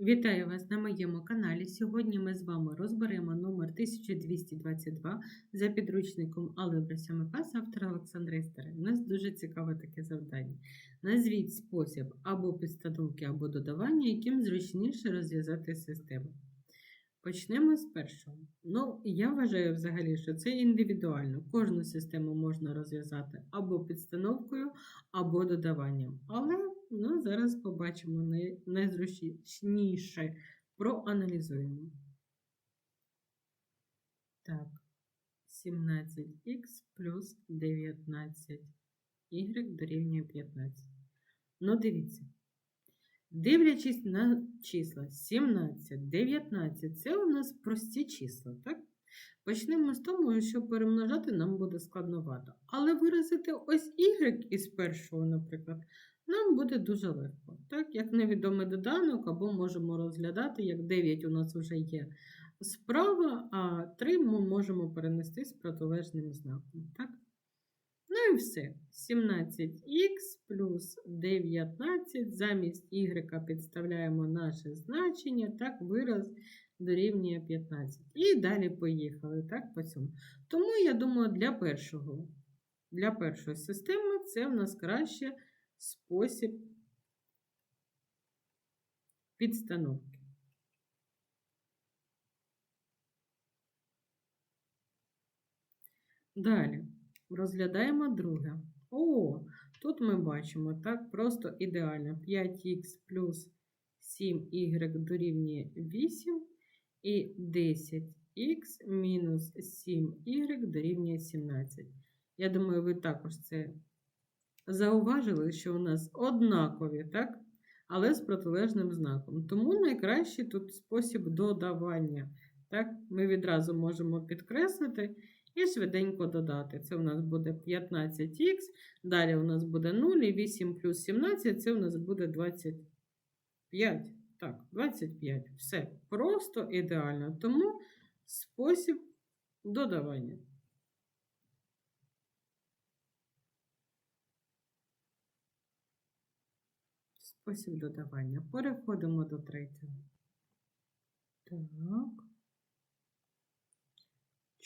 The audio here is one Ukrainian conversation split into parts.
Вітаю вас на моєму каналі. Сьогодні ми з вами розберемо номер 1222 за підручником Алgebra 7 клас автора Олександра Істера. У нас дуже цікаве таке завдання. Назвіть спосіб або підстановки, або додавання, яким зручніше розв'язати систему. Почнемо з першого. Ну, я вважаю взагалі, що це індивідуально. Кожну систему можна розв'язати або підстановкою, або додаванням. Але ну, зараз побачимо найзручніше. Проаналізуємо. Так, 17х плюс 19y дорівнює 15. Ну, дивіться. Дивлячись на числа 17, 19, це у нас прості числа, так? Почнемо з того, що перемножати нам буде складновато. Але виразити ось y із першого, наприклад, нам буде дуже легко. Так, як невідомий доданок, або можемо розглядати, як 9 у нас вже є справа, а 3 ми можемо перенести з протилежним знаком. Так? Ну і все. 17х плюс 19 замість y підставляємо наше значення, так, вираз дорівнює 15. І далі поїхали, так, по цьому. Тому я думаю, для першого, для першої системи це в нас краще спосіб підстановки. Далі розглядаємо друге. О, тут ми бачимо так просто ідеально. 5х плюс 7y дорівнює 8 і 10х мінус 7y дорівнює 17. Я думаю, ви також це зауважили, що у нас однакові, так? Але з протилежним знаком. Тому найкращий тут спосіб додавання. Так? Ми відразу можемо підкреслити і швиденько додати. Це у нас буде 15х, далі у нас буде 0, і 8 плюс 17 це у нас буде 25. Так, 25. Все просто ідеально. Тому спосіб додавання. Спосіб додавання. Переходимо до третього. Так.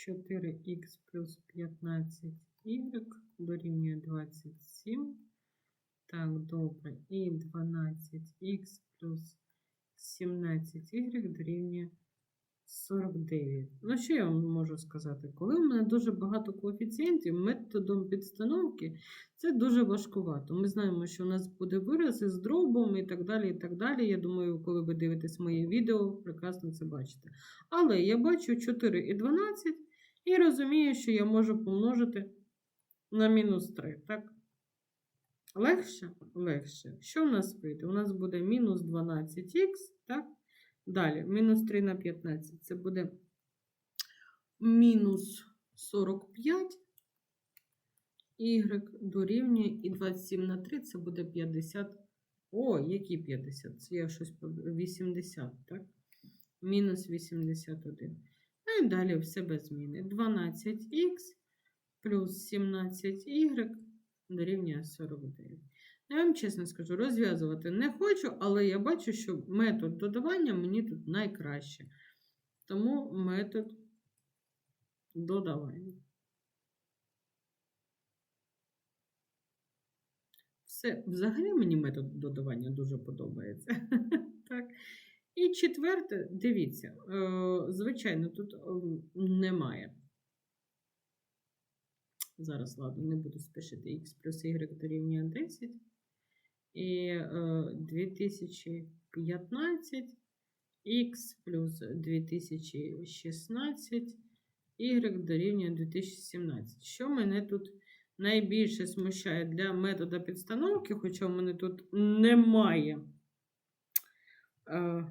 4х плюс 15y дорівнює 27. Так, добре. І 12х плюс 17y дорівнює 49. Ну, що я вам можу сказати? Коли в мене дуже багато коефіцієнтів, методом підстановки це дуже важкувато. Ми знаємо, що у нас буде вираз із дробом і так далі. і так далі. Я думаю, коли ви дивитесь моє відео, прекрасно це бачите. Але я бачу 4 і 12 і розумію, що я можу помножити на мінус 3. Так? Легше? Легше. Що в нас вийде? У нас буде мінус 12х, так? Далі, мінус 3 на 15. Це буде мінус 45. Y дорівнює і 27 на 3 це буде 50. О, які 50? Це я щось поб- 80, так? Мінус 81. Ну і далі все без зміни. 12х плюс 17y дорівнює 49. Я вам чесно скажу, розв'язувати не хочу, але я бачу, що метод додавання мені тут найкраще. Тому метод додавання. Все, взагалі мені метод додавання дуже подобається. так. І четверте, дивіться, е, звичайно, тут е, немає. Зараз, ладно, не буду спішити. Х плюс y дорівнює 10. І е, 2015, х плюс 2016, y дорівнює 2017. Що мене тут найбільше смущає для методу підстановки, хоча в мене тут немає е,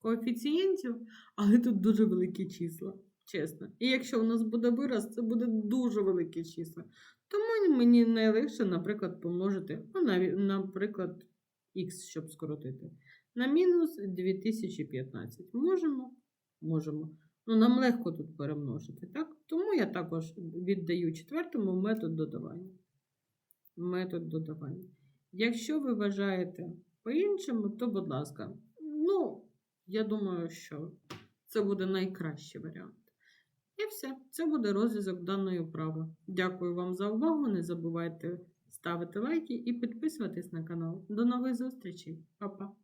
коефіцієнтів, але тут дуже великі числа, чесно. І якщо у нас буде вираз, це буде дуже великі числа. Тому мені найлегше, наприклад, помножити, ну, наприклад, х, щоб скоротити, на мінус 2015. Можемо? Можемо. Ну, нам легко тут перемножити, так? Тому я також віддаю четвертому метод додавання. Метод додавання. Якщо ви вважаєте по-іншому, то, будь ласка, ну, Я думаю, що це буде найкращий варіант. І все, це буде розв'язок даної вправи. Дякую вам за увагу. Не забувайте ставити лайки і підписуватись на канал. До нових зустрічей. Па-па!